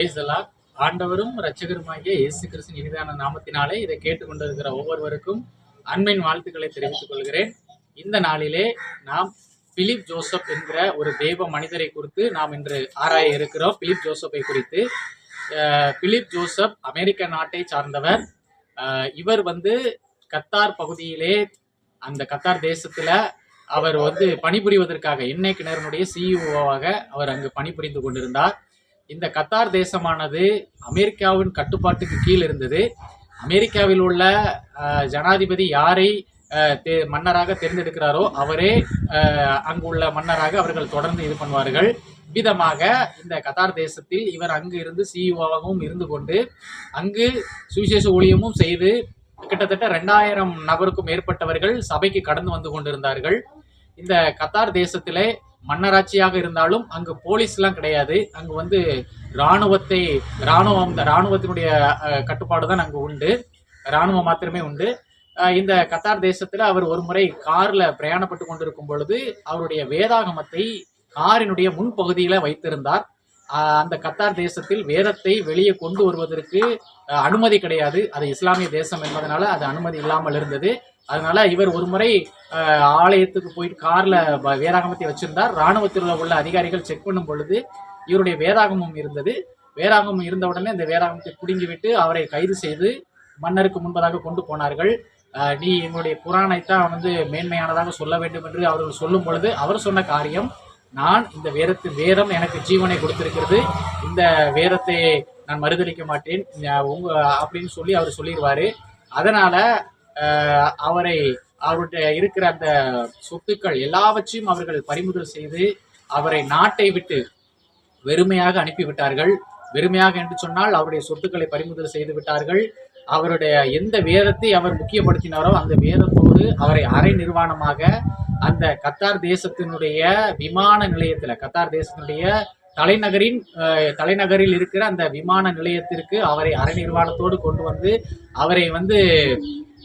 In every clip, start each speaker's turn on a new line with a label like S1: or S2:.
S1: Praise ஆண்டவரும் இரட்சகருமாகிய இயேசு கிறிஸ்தின் இனிதான நாமத்தினாலே இதை கேட்டுக்கொண்டிருக்கிற ஒவ்வொருவருக்கும் அன்பின் வாழ்த்துக்களை தெரிவித்துக் கொள்கிறேன். இந்த நாளிலே நாம் பிலிப் ஜோசப் என்கிற ஒரு தெய்வ மனிதரை குறித்து நாம் இன்று ஆராய இருக்கிறோம். பிலிப் ஜோசப்பை குறித்து. பிலிப் ஜோசப் அமெரிக்க நாட்டை சார்ந்தவர். இவர் வந்து கத்தார் பகுதியிலே அந்த கத்தார் தேசத்துல அவர் வந்து பணிபுரிவதற்காக எண்ணெய் கிணறுனுடைய சிஇஓவாக அவர் அங்கு பணிபுரிந்து கொண்டிருந்தார். இந்த கத்தார் தேசமானது அமெரிக்காவின் கட்டுப்பாட்டுக்கு கீழ் இருந்தது. அமெரிக்காவில் உள்ள ஜனாதிபதி யாரை தே- மன்னராக தேர்ந்தெடுக்கிறாரோ அவரே அங்குள்ள மன்னராக அவர்கள் தொடர்ந்து இது பண்ணுவார்கள். விதமாக இந்த கத்தார் தேசத்தில் இவர் அங்கு இருந்து சிஇஓவாகவும் இருந்து கொண்டு அங்கு சுவிசேஷ ஊழியமும் செய்து கிட்டத்தட்ட ரெண்டாயிரம் நபருக்கும் மேற்பட்டவர்கள் சபைக்கு கடந்து வந்து கொண்டிருந்தார்கள். இந்த கத்தார் தேசத்திலே மன்னராட்சியாக இருந்தாலும் அங்கு போலீஸ்லாம் கிடையாது. அங்கு வந்து இராணுவத்தை இராணுவம் இந்த இராணுவத்தினுடைய கட்டுப்பாடு தான் அங்கு உண்டு. இராணுவம் மாத்திரமே உண்டு. இந்த கத்தார் தேசத்தில் அவர் ஒரு முறை காரில் பிரயாணப்பட்டு கொண்டிருக்கும் பொழுது அவருடைய வேதாகமத்தை காரினுடைய முன்பகுதியில் வைத்திருந்தார். அந்த கத்தார் தேசத்தில் வேதத்தை வெளியே கொண்டு வருவதற்கு அனுமதி கிடையாது. அது இஸ்லாமிய தேசம் என்பதனால அது அனுமதி இல்லாமல் இருந்தது. அதனால இவர் ஒரு முறை ஆலயத்துக்கு போயிட்டு கார்ல வ- வேதாகமத்தை வச்சிருந்தார். ராணுவத்தில் உள்ள அதிகாரிகள் செக் பண்ணும் பொழுது இவருடைய வேதாகமம் இருந்தது. வேதாகமம் இருந்த உடனே அந்த வேதாகமத்தை பிடுங்கிவிட்டு அவரை கைது செய்து மன்னருக்கு முன்பதாக கொண்டு போனார்கள். நீ எங்களுடைய புராணைத்தான் தான் வந்து மேன்மையானதாக சொல்ல வேண்டும் என்று அவர்கள் சொல்லும் பொழுது அவர் சொன்ன காரியம் நான் இந்த வேதத்து வேதம் எனக்கு ஜீவனை கொடுத்திருக்கிறது. இந்த வேதத்தை நான் மறுதளிக்க மாட்டேன். உங்க அப்படின்னு சொல்லி அவர் சொல்லிடுவாரு. அதனால அவரை அவருடைய இருக்கிற அந்த சொத்துக்கள் எல்லாவற்றையும் அவர்கள் பறிமுதல் செய்து அவரை நாட்டை விட்டு வெறுமையாக அனுப்பிவிட்டார்கள். வெறுமையாக என்று சொன்னால் அவருடைய சொத்துக்களை பறிமுதல் செய்து விட்டார்கள். அவருடைய எந்த வேதத்தை அவர் முக்கியப்படுத்தினாரோ அந்த வேதத்தோடு அவரை அரை நிர்வாணமாக அந்த கத்தார் தேசத்தினுடைய விமான நிலையத்தில் கத்தார் தேசத்தினுடைய தலைநகரின் தலைநகரில் இருக்கிற அந்த விமான நிலையத்திற்கு அவரை அரை நிர்வாணத்தோடு கொண்டு வந்து அவரை வந்து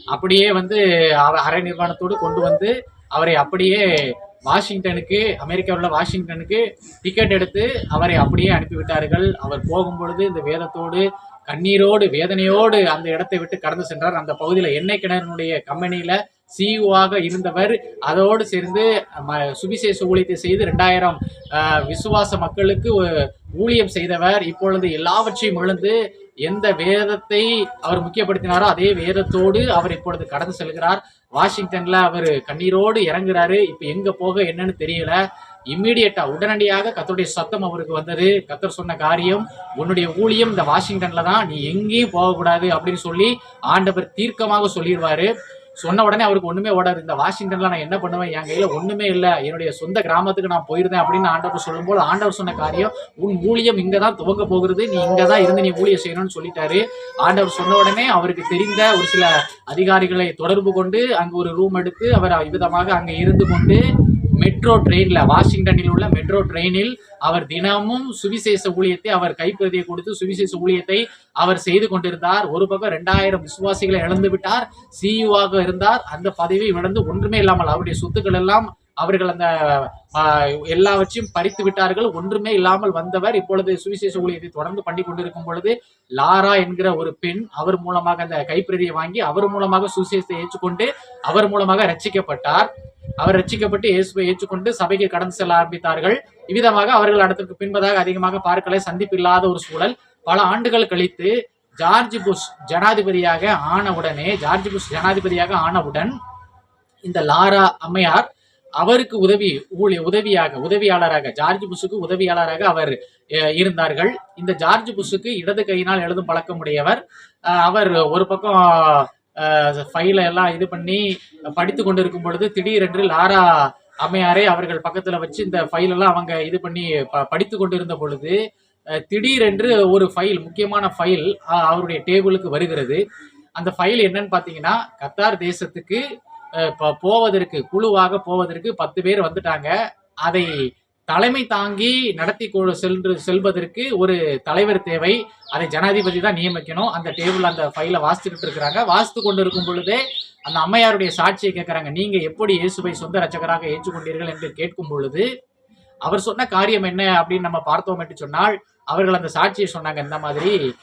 S1: அப்படியே வந்து அரை நிர்வாணத்தோடு கொண்டு வந்து அவரை அப்படியே வாஷிங்டனுக்கு அமெரிக்காவில் உள்ள வாஷிங்டனுக்கு டிக்கெட் எடுத்து அவரை அப்படியே அனுப்பிவிட்டார்கள். அவர் போகும்பொழுது இந்த வேதத்தோடு கண்ணீரோடு வேதனையோடு அந்த இடத்தை விட்டு கடந்து சென்றார். அந்த பகுதியில் எண்ணெய் கிணறுனுடைய கம்பெனியில் சிஇஓவாக இருந்தவர். அதோடு சேர்ந்து ம- சுவிசேஷ ஊழியத்தை செய்து ரெண்டாயிரம் விசுவாச மக்களுக்கு ஊழியம் செய்தவர் இப்பொழுது எல்லாவற்றையும் இழந்து எந்த வேதத்தை அவர் முக்கியப்படுத்தினாரோ அதே வேதத்தோடு அவர் இப்பொழுது கடந்து செல்கிறார். வாஷிங்டன்ல அவர் கண்ணீரோடு இறங்குறாரு. இப்ப எங்க போக என்னன்னு தெரியல. இம்மீடியட்டா உடனடியாக கத்தருடைய சத்தம் அவருக்கு வந்தது. கத்தர் சொன்ன காரியம் உன்னுடைய ஊழியம் இந்த வாஷிங்டன்ல தான். நீ எங்கேயும் போகக்கூடாது அப்படின்னு சொல்லி ஆண்டவர் தீர்க்கமாக சொல்லிடுவாரு. சொன்ன உடனே அவருக்கு ஒண்ணுமே ஓடாது. இந்த வாஷிங்டன்ல நான் என்ன பண்ணுவேன்? என் கையில ஒண்ணுமே இல்லை. என்னுடைய சொந்த கிராமத்துக்கு நான் போயிருந்தேன் அப்படின்னு ஆண்டவர் சொல்லும்போது ஆண்டவர் சொன்ன காரியம் உன் ஊழியம் இங்கே தான் துவங்க போகிறது. நீ இங்கே தான் இருந்து நீ ஊழியம் செய்யணும்னு சொல்லிட்டாரு. ஆண்டவர் சொன்ன உடனே அவருக்கு தெரிந்த ஒரு சில அதிகாரிகளை தொடர்பு கொண்டு அங்கு ஒரு ரூம் எடுத்து அவர் விதமாக அங்கே இருந்து கொண்டு மெட்ரோ ட்ரெயினில் வாஷிங்டனில் உள்ள மெட்ரோ ட்ரெயினில் அவர் தினமும் சுவிசேஷ ஊழியத்தை அவர் கைப்பிரதியை கொடுத்து சுவிசேஷ ஊழியத்தை அவர் செய்து கொண்டிருந்தார். ஒரு பக்கம் ரெண்டாயிரம் விசுவாசிகளை இழந்து விட்டார். சிஇஓவாக இருந்தார். அந்த பதவியை இழந்து ஒன்றுமே இல்லாமல் அவருடைய சொத்துக்கள் எல்லாம் அவர்கள் அந்த எல்லாவற்றையும் பறித்து விட்டார்கள். ஒன்றுமே இல்லாமல் வந்தவர் இப்பொழுது சுவிசேஷ ஊழியத்தை தொடர்ந்து பண்ணி கொண்டிருக்கும் பொழுது லாரா என்கிற ஒரு பெண் அவர் மூலமாக அந்த கைப்பிரதியை வாங்கி அவர் மூலமாக சுவிசேஷத்தை ஏற்றுக்கொண்டு அவர் மூலமாக ரட்சிக்கப்பட்டார். அவர் ரட்சிக்கப்பட்டு இயேசுவை ஏற்றுக்கொண்டு சபைக்கு கடந்து செல்ல ஆரம்பித்தார்கள். இவ்விதமாக அவர்கள் அடுத்ததுக்கு பின்பதாக அதிகமாக பார்க்கலை. சந்திப்பு இல்லாத ஒரு சூழல். பல ஆண்டுகள் கழித்து ஜார்ஜ் புஷ் ஜனாதிபதியாக ஆனவுடனே ஜார்ஜ் புஷ் ஜனாதிபதியாக ஆனவுடன் இந்த லாரா அம்மையார் அவருக்கு உதவி ஊழி உதவியாக உதவியாளராக ஜார்ஜ் புஷுக்கு உதவியாளராக அவர் இருந்தார்கள். இந்த ஜார்ஜ் புஷுக்கு இடது கையினால் எழுதும் பழக்கமுடையவர். அவர் ஒரு பக்கம் ஃபைல எல்லாம் இது பண்ணி படித்து கொண்டிருக்கும் பொழுது திடீரென்று லாரா அம்மையாரை அவர்கள் பக்கத்துல வச்சு இந்த ஃபைலெல்லாம் அவங்க இது பண்ணி ப- படித்து கொண்டிருந்த பொழுது திடீரென்று ஒரு ஃபைல் முக்கியமான ஃபைல் அவருடைய டேபிளுக்கு வருகிறது. அந்த ஃபைல் என்னன்னு பார்த்தீங்கன்னா கத்தார் தேசத்துக்கு போவதற்கு குழுவாக போவதற்கு பத்து பேர் வந்துட்டாங்க. அதை தலைமை தாங்கி நடத்தி கொ- சென்று செல்வதற்கு ஒரு தலைவர் தேவை. அதை ஜனாதிபதி தான் நியமிக்கணும். அந்த டேபிள் அந்த ஃபைலை வாசித்துக்கிட்டு இருக்கிறாங்க. வாசித்து கொண்டு இருக்கும் பொழுதே அந்த அம்மையாருடைய சாட்சியை கேட்குறாங்க. நீங்கள் எப்படி இயேசுவை சொந்த ரட்சகராக ஏற்றுக்கொண்டீர்கள்? என்று கேட்கும் பொழுது அவர் சொன்ன காரியம் என்ன அப்படின்னு நம்ம பார்த்தோம் என்று சொன்னால் அவர்கள் அந்த சாட்சியை சொன்னாங்க. இந்த மாதிரி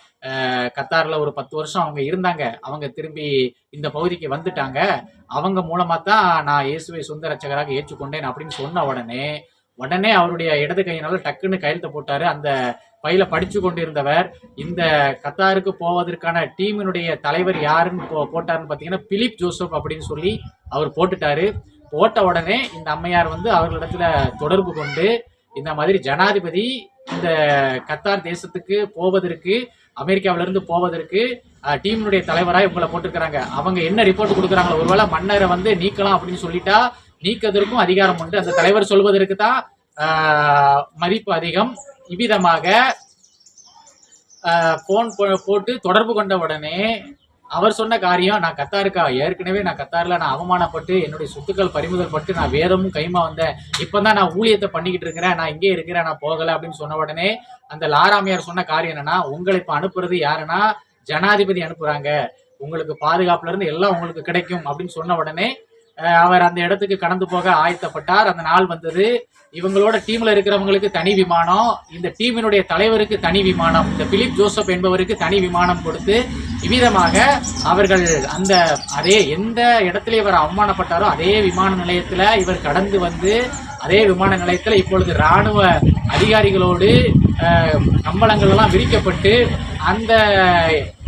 S1: கத்தாரில் ஒரு பத்து வருஷம் அவங்க இருந்தாங்க. அவங்க திரும்பி இந்த பகுதிக்கு வந்துட்டாங்க. அவங்க மூலமாக தான் நான் இயேசுவை சொந்த ரட்சகராக ஏற்றுக்கொண்டேன் அப்படின்னு சொன்ன உடனே உடனே அவருடைய இடது கையினால டக்குன்னு கையெழுத்து போட்டாரு. அந்த பையில படிச்சு கொண்டிருந்தவர். இந்த கத்தாருக்கு போவதற்கான டீமினுடைய தலைவர் யாருன்னு போ போட்டாருன்னு பார்த்தீங்கன்னா பிலிப் ஜோசப் அப்படின்னு சொல்லி அவர் போட்டுட்டாரு. போட்ட உடனே இந்த அம்மையார் வந்து அவர்களிடத்துல தொடர்பு கொண்டு இந்த மாதிரி ஜனாதிபதி இந்த கத்தார் தேசத்துக்கு போவதற்கு அமெரிக்காவிலிருந்து போவதற்கு டீமினுடைய தலைவராக இவங்களை போட்டிருக்கிறாங்க. அவங்க என்ன ரிப்போர்ட் கொடுக்குறாங்களோ ஒருவேளை மன்னரை வந்து நீக்கலாம் அப்படின்னு சொல்லிட்டா நீக்கதற்கும் அதிகாரம் உண்டு. அந்த தலைவர் சொல்வதற்கு தான் மதிப்பு அதிகம். இவ்விதமாக ஃபோன் போட்டு தொடர்பு கொண்ட உடனே அவர் சொன்ன காரியம் நான் கத்தாருக்கா? ஏற்கனவே நான் கத்தாரில் நான் அவமானப்பட்டு என்னுடைய சொத்துக்கள் பறிமுதல் பட்டு நான் வேதமும் கைமா வந்தேன். இப்போ தான் நான் ஊழியத்தை பண்ணிக்கிட்டு இருக்கிறேன். நான் இங்கே இருக்கிறேன். நான் போகலை அப்படின்னு சொன்ன உடனே அந்த லாராமியார் சொன்ன காரியம் என்னன்னா உங்களை இப்போ அனுப்புறது யாருன்னா ஜனாதிபதி அனுப்புகிறாங்க உங்களுக்கு பாதுகாப்புல இருந்து எல்லாம் உங்களுக்கு கிடைக்கும் அப்படின்னு சொன்ன உடனே அவர் அந்த இடத்துக்கு கடந்து போக ஆயத்தப்பட்டார். அந்த நாள் வந்தது. இவங்களோட டீம்ல இருக்கிறவங்களுக்கு தனி விமானம். இந்த டீமினுடைய தலைவருக்கு தனி விமானம். இந்த பிலிப் ஜோசப் என்பவருக்கு தனி விமானம் கொடுத்து இவ்விதமாக அவர்கள் அந்த அதே எந்த இடத்துல இவர் அவமானப்பட்டாரோ அதே விமான நிலையத்துல இவர் கடந்து வந்து அதே விமான நிலையத்துல இப்பொழுது ராணுவ அதிகாரிகளோடு கம்பளங்கள் எல்லாம் விரிக்கப்பட்டு அந்த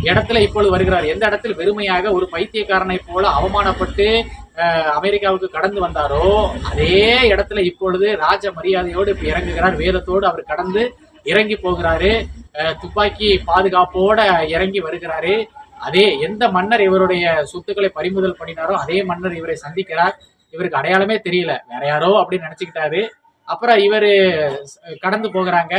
S1: இடத்துல இப்பொழுது வருகிறார். எந்த இடத்தில்? வெறுமையாக ஒரு பைத்தியக்காரனை போல அவமானப்பட்டு அமெரிக்காவுக்கு கடந்து வந்தாரோ அதே இடத்துல இப்பொழுது ராஜ மரியாதையோடு இப்ப இறங்குகிறார். வேதத்தோடு அவர் கடந்து இறங்கி போகிறாரு. துப்பாக்கி பாதுகாப்போட இறங்கி வருகிறாரு. அதே எந்த மன்னர் இவருடைய சொத்துக்களை பறிமுதல் பண்ணினாரோ அதே மன்னர் இவரை சந்திக்கிறார். இவருக்கு அடையாளமே தெரியல. வேற யாரோ அப்படின்னு நினைச்சுக்கிட்டாரு. அப்புறம் இவரு கடந்து போகிறாங்க.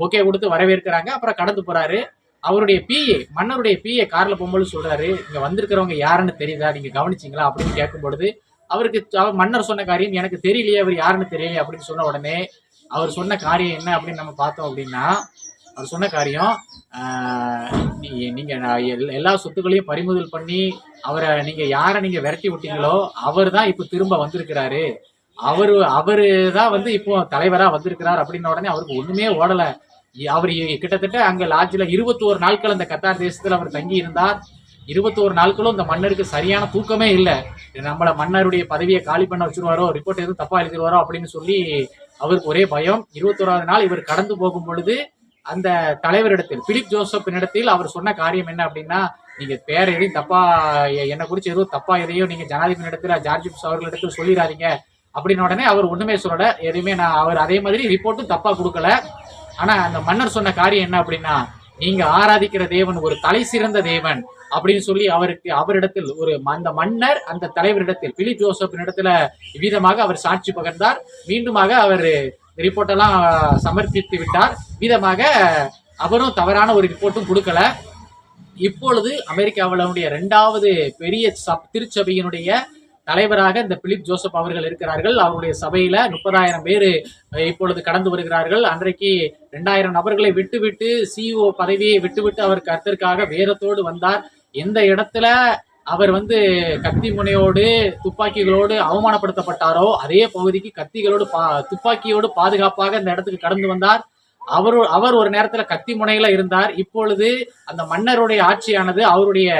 S1: பொக்கே கொடுத்து வரவேற்கிறாங்க. அப்புறம் கடந்து போறாரு. அவருடைய பிஏ மன்னருடைய பிஏ காரில் போகும்போது சொல்கிறாரு இங்கே வந்திருக்கிறவங்க யாருன்னு தெரியுதா? நீங்கள் கவனிச்சீங்களா? அப்படின்னு கேட்கும்பொழுது அவருக்கு அவர் மன்னர் சொன்ன காரியம் எனக்கு தெரியலையே அவர் யாருன்னு தெரியலையே அப்படின்னு சொன்ன உடனே அவர் சொன்ன காரியம் என்ன அப்படின்னு நம்ம பார்த்தோம் அப்படின்னா அவர் சொன்ன காரியம் நீங்கள் நீ- எல்லா- சொத்துக்களையும் பறிமுதல் பண்ணி அவரை நீங்கள் யாரை நீங்கள் விரட்டி விட்டீங்களோ அவர் தான் இப்போ திரும்ப வந்திருக்கிறாரு. அவர் அவரு தான் வந்து இப்போ தலைவராக வந்திருக்கிறார் அப்படின்ன உடனே அவருக்கு ஒன்றுமே ஓடலை. அவர் கிட்டத்தட்ட அங்க லாட்ஜ்ல இருபத்தோரு நாட்கள் அந்த கத்தார் தேசத்துல அவர் தங்கி இருந்தார். இருபத்தோரு நாட்களும் இந்த மன்னருக்கு சரியான தூக்கமே இல்லை. நம்மள மன்னருடைய பதவியை காலி பண்ண வச்சிருவாரோ ரிப்போர்ட் எதுவும் தப்பா எழுதிடுவாரோ அப்படின்னு சொல்லி அவருக்கு ஒரே பயம். இருபத்தோராவது நாள் இவர் கடந்து போகும் பொழுது அந்த தலைவரிடத்தில் பிலிப் ஜோசப்பினிடத்தில் அவர் சொன்ன காரியம் என்ன அப்படின்னா நீங்க பேர் எதையும் தப்பா என்னை குறிச்சு எதுவும் தப்பா எதையோ நீங்க ஜனாதிபதி இடத்துல ஜார்ஜ் அவர்களிடத்தில் சொல்லிடாதீங்க அப்படின்னு உடனே அவர் ஒண்ணுமே சொல்லல. எதுவுமே நான் அவர் அதே மாதிரி ரிப்போர்ட்டும் தப்பா கொடுக்கல. ஆனா அந்த மன்னர் சொன்ன காரியம் என்ன அப்படின்னா நீங்க ஆராதிக்கிற தேவன் ஒரு தலை சிறந்த தேவன் அப்படின்னு சொல்லி அவருக்கு அவரிடத்தில் ஒரு ம- அந்த மன்னர் அந்த தலைவரிடத்தில் பிலி ஜோசப்பின் இடத்துல விதமாக அவர் சாட்சி பகர்ந்தார். மீண்டுமாக அவர் ரிப்போர்ட்டெல்லாம் சமர்ப்பித்து விட்டார். விதமாக அவரும் தவறான ஒரு ரிப்போர்ட்டும் கொடுக்கல. இப்பொழுது அமெரிக்காவினுடைய இரண்டாவது பெரிய சப் திருச்சபையினுடைய தலைவராக இந்த பிலிப் ஜோசப் அவர்கள் இருக்கிறார்கள். அவருடைய சபையில முப்பதாயிரம் பேர் இப்பொழுது கடந்து வருகிறார்கள். அன்றைக்கு ரெண்டாயிரம் நபர்களை விட்டுவிட்டு சிஇஓ பதவியை விட்டுவிட்டு அவர் கருத்திற்காக வேரத்தோடு வந்தார். எந்த இடத்துல அவர் வந்து கத்தி முனையோடு துப்பாக்கிகளோடு அவமானப்படுத்தப்பட்டாரோ அதே பகுதிக்கு கத்திகளோடு பா துப்பாக்கியோடு பாதுகாப்பாக இந்த இடத்துக்கு கடந்து வந்தார். அவர் அவர் ஒரு நேரத்தில் கத்தி முனையில இருந்தார். இப்பொழுது அந்த மன்னருடைய ஆட்சியானது அவருடைய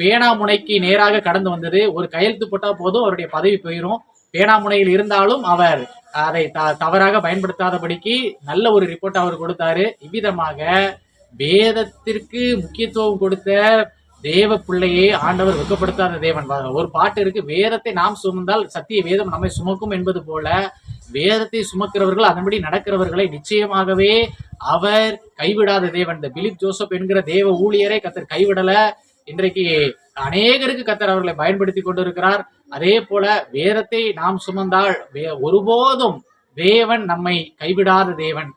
S1: பேனாமுனைக்கு நேராக கடந்து வந்தது. ஒரு கையெழுத்து போட்டா போதும் அவருடைய பதவி போயிடும் பேனாமுனையில் இருந்தாலும் அவர் அதை த- தவறாக பயன்படுத்தாதபடிக்கு நல்ல ஒரு ரிப்போர்ட் அவர் கொடுத்தாரு. இவ்விதமாக வேதத்திற்கு முக்கியத்துவம் கொடுத்த தேவ பிள்ளையே ஆண்டவர் வெக்கப்படுத்தாத தேவன். ஒரு பாட்டு இருக்கு வேதத்தை நாம் சுமந்தால் சத்திய வேதம் நம்மை சுமக்கும் என்பது போல வேதத்தை சுமக்கிறவர்கள் அதன்படி நடக்கிறவர்களை நிச்சயமாகவே அவர் கைவிடாத தேவன். இந்த பிலிப் ஜோசப் என்கிற தேவ ஊழியரை கத்தர் கைவிடல. இன்றைக்கு அநேகருக்கு கத்தர் அவர்களை பயன்படுத்தி கொண்டிருக்கிறார். அதே போல வேதத்தை நாம் சுமந்தால் வே- ஒருபோதும் தேவன் நம்மை கைவிடாத தேவன்.